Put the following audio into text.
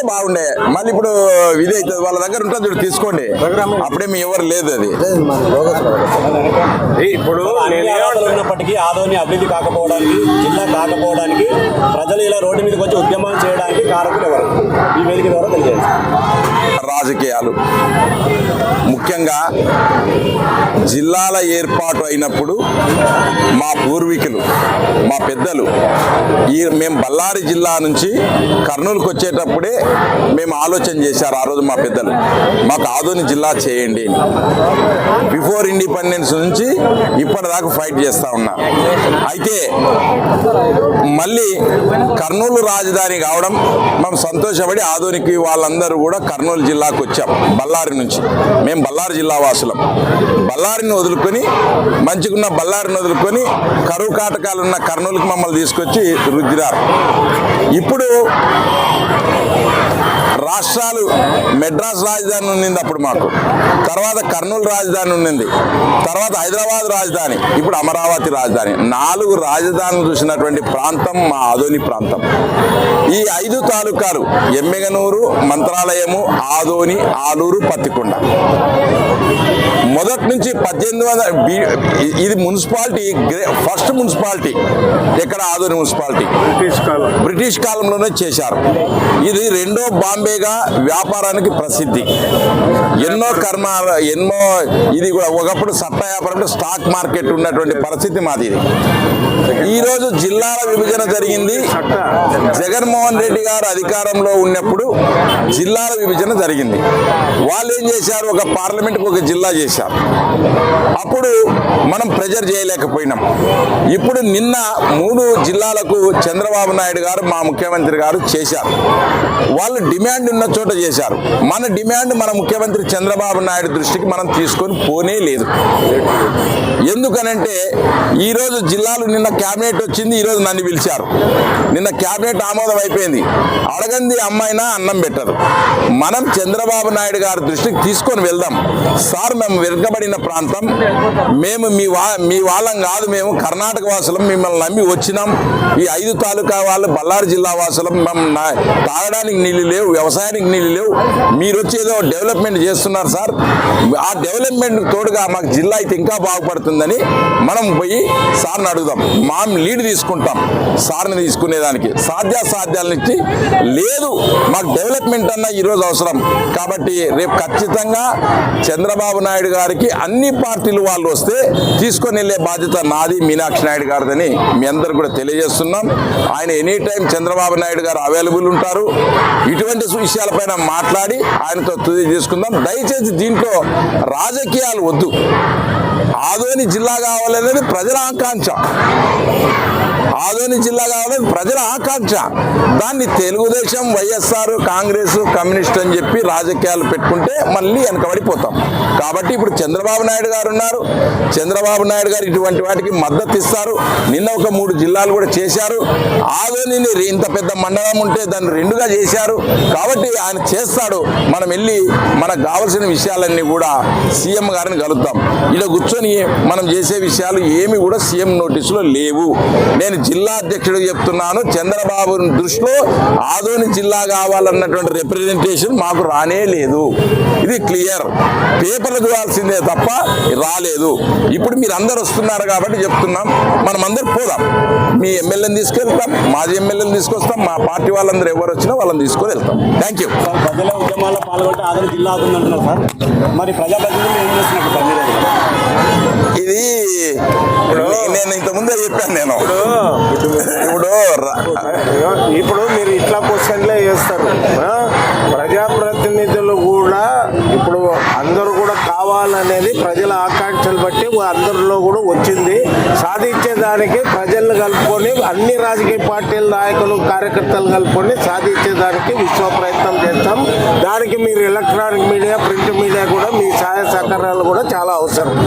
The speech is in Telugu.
అప్పుడే బాగుండే. మళ్ళీ ఇప్పుడు ఇది అవుతుంది వాళ్ళ దగ్గర ఉంటుంది చూడు తీసుకోండి. అప్పుడే మీ ఎవరు లేదు అది. ఇప్పుడు ఉన్నప్పటికీ ఆదోని అభివృద్ధి కాకపోవడానికి జిల్లా కాకపోవడానికి ప్రజలు ఇలా రోడ్డు మీదకి వచ్చి ఉద్యమాలు చేయడానికి కారకులు ఎవరు? ఈ వేదిక ద్వారా తెలియజేయండి. రాజకీయాలు. ముఖ్యంగా జిల్లాల ఏర్పాటు అయినప్పుడు మా పూర్వీకులు మా పెద్దలు ఈ మేము బళ్ళారి జిల్లా నుంచి కర్నూలుకు వచ్చేటప్పుడే మేము ఆలోచన చేశారు ఆ రోజు మా పెద్దలు మాకు ఆదోని జిల్లా చేయండి బిఫోర్ ఇండిపెండెన్స్ నుంచి ఇప్పటిదాకా ఫైట్ చేస్తా ఉన్నా. అయితే మళ్ళీ కర్నూలు రాజధాని కావడం మేము సంతోషపడి ఆధునిక వాళ్ళందరూ కూడా కర్నూలు జిల్లా జిల్లాకు వచ్చాం బళ్ళారి నుంచి. మేము బళ్ళారి జిల్లా వాసులం. బళ్ళారిని వదులుకొని మంచిగున్న బళ్ళారిని వదులుకొని కరువు కాటకాలు ఉన్న కర్నూలుకి మమ్మల్ని తీసుకొచ్చి రుద్దిరారు. ఇప్పుడు రాష్ట్రాలు మెడ్రాస్ రాజధాని ఉండింది అప్పుడు మాకు. తర్వాత కర్నూలు రాజధాని ఉండింది తర్వాత హైదరాబాద్ రాజధాని ఇప్పుడు అమరావతి రాజధాని. నాలుగు రాజధానులు చూసినటువంటి ప్రాంతం మా ఆదోని ప్రాంతం. ఈ ఐదు తాలూకాలు ఎమ్మెగనూరు మంత్రాలయము ఆదోని ఆలూరు పత్తికొండ. మొదటి నుంచి పద్దెనిమిది వందల ఇది మున్సిపాలిటీ గ్రే- ఫస్ట్ మున్సిపాలిటీ ఎక్కడ ఆదోని మున్సిపాలిటీ? బ్రిటిష్ కాలం. బ్రిటిష్ కాలంలోనే చేశారు. ఇది రెండో బాంబేగా వ్యాపారానికి ప్రసిద్ధి. ఎన్నో కర్మ ఎన్నో ఇది కూడా ఒకప్పుడు సట్ట వ్యాపారం స్టాక్ మార్కెట్ ఉన్నటువంటి పరిస్థితి మాది ఇది. ఈ రోజు జిల్లాల విభజన జరిగింది. జగన్మోహన్ రెడ్డి గారు అధికారంలో ఉన్నప్పుడు జిల్లాల విభజన జరిగింది. వాళ్ళు ఏం చేశారు? ఒక పార్లమెంట్కి ఒక జిల్లా చేశారు. Oh, అప్పుడు మనం ప్రెజర్ చేయలేకపోయినాం. ఇప్పుడు నిన్న మూడు జిల్లాలకు చంద్రబాబు నాయుడు గారు మా ముఖ్యమంత్రి గారు చేశారు. వాళ్ళు డిమాండ్ ఉన్న చోట చేశారు. మన డిమాండ్ మన ముఖ్యమంత్రి చంద్రబాబు నాయుడు దృష్టికి మనం తీసుకొని పోనే లేదు. ఎందుకనంటే ఈరోజు జిల్లాలు నిన్న క్యాబినెట్ వచ్చింది ఈరోజు నన్ను పిలిచారు. నిన్న క్యాబినెట్ ఆమోదం అయిపోయింది. అడగంది అమ్మాయినా అన్నం పెట్టరు. మనం చంద్రబాబు నాయుడు గారి దృష్టికి తీసుకొని వెళ్దాం. సార్ మేము వెనుకబడిన ప్రాంతం. మేము మీ వా మీ వాళ్ళం కాదు మేము. కర్ణాటక వాసులం మిమ్మల్ని నమ్మి వచ్చినాం. ఈ ఐదు తాలూకా వాళ్ళు బళ్ళారి జిల్లా వాసులం మేము తాగడానికి నీళ్ళు లేవు వ్యవసాయానికి నీళ్ళు లేవు. మీరు వచ్చేదో డెవలప్మెంట్ చేస్తున్నారు సార్. ఆ డెవలప్మెంట్ తోడుగా మాకు జిల్లా అయితే ఇంకా బాగుపడుతుందని మనం పోయి సార్ని అడుగుదాం. మా లీడ్ తీసుకుంటాం సార్ని తీసుకునేదానికి. సాధ్యాసాధ్యాలను ఇచ్చి లేదు మాకు డెవలప్మెంట్ అన్న ఈరోజు అవసరం. కాబట్టి రేపు ఖచ్చితంగా చంద్రబాబు నాయుడు గారికి అన్ని పార్టీలు వాళ్ళు వస్తే తీసుకొని వెళ్ళే బాధ్యత నాది మీనాక్షి నాయుడు గారిదని మీ అందరు కూడా తెలియజేస్తున్నాం. ఆయన ఎనీ టైం చంద్రబాబు నాయుడు గారు అవైలబుల్ ఉంటారు. ఇటువంటి విషయాలపైన మాట్లాడి ఆయనతో తుది తీసుకుందాం. దయచేసి దీంట్లో రాజకీయాలు వద్దు. ఆదోని జిల్లా కావాలనేది ప్రజల ఆకాంక్ష. ఆదోని జిల్లా కావాలని ప్రజల ఆకాంక్ష. దాన్ని తెలుగుదేశం వైఎస్ఆర్ కాంగ్రెస్ కమ్యూనిస్ట్ అని చెప్పి రాజకీయాలు పెట్టుకుంటే మళ్ళీ వెనకబడిపోతాం. కాబట్టి ఇప్పుడు చంద్రబాబు నాయుడు గారు ఉన్నారు. చంద్రబాబు నాయుడు గారు ఇటువంటి వాటికి మద్దతు ఇస్తారు. నిన్న ఒక మూడు జిల్లాలు కూడా చేశారు. ఆదోనిని ఇంత పెద్ద మండలం ఉంటే దాన్ని రెండుగా చేశారు. కాబట్టి ఆయన చేస్తాడు. మనం వెళ్ళి మనకు కావాల్సిన విషయాలన్నీ కూడా సీఎం గారిని కలుద్దాం. ఇలా కూర్చొని మనం చేసే విషయాలు ఏమి కూడా సీఎం నోటీసులో లేవు. నేను జిల్లా అధ్యక్షుడికి చెప్తున్నాను. చంద్రబాబు దృష్టిలో ఆదోని జిల్లా కావాలన్నటువంటి రిప్రజెంటేషన్ మాకు రానే లేదు. ఇది క్లియర్ పేపర్లకు చూడాల్సిందే తప్ప రాలేదు. ఇప్పుడు మీరు అందరు వస్తున్నారు కాబట్టి చెప్తున్నాం. మనం అందరు పోదాం. మీ ఎమ్మెల్యేని తీసుకెళ్తాం మాజీ ఎమ్మెల్యేని తీసుకొస్తాం మా పార్టీ వాళ్ళందరూ ఎవరు వచ్చినా వాళ్ళని తీసుకొని వెళ్తాం. థ్యాంక్ యూ ప్రజల ఉద్యమాల్లో పాల్గొంటే ఆదోని జిల్లా అవుతుందంటున్నారు సార్. మరి ప్రజాప్రతినిధులు ఏం చేస్తున్నారు ఇది నేను ఇంత ముందే చెప్పాను నేను. ఇప్పుడు ఇప్పుడు మీరు ఇట్లా క్వశ్చన్లే చేస్తారు? ప్రజాప్రతినిధులు కూడా ఇప్పుడు అందరూ కూడా కావాలనేది ప్రజల ఆకాంక్షలు బట్టి అందరిలో కూడా వచ్చింది. సాధించేదానికి ప్రజలను కలుపుకొని అన్ని రాజకీయ పార్టీల నాయకులు కార్యకర్తలు కలుపుకొని సాధించేదానికి విశ్వ ప్రయత్నం చేస్తాం. దానికి మీరు ఎలక్ట్రానిక్ మీడియా ప్రింట్ మీడియా కూడా మీ సహాయ సహకారాలు కూడా చాలా అవసరం.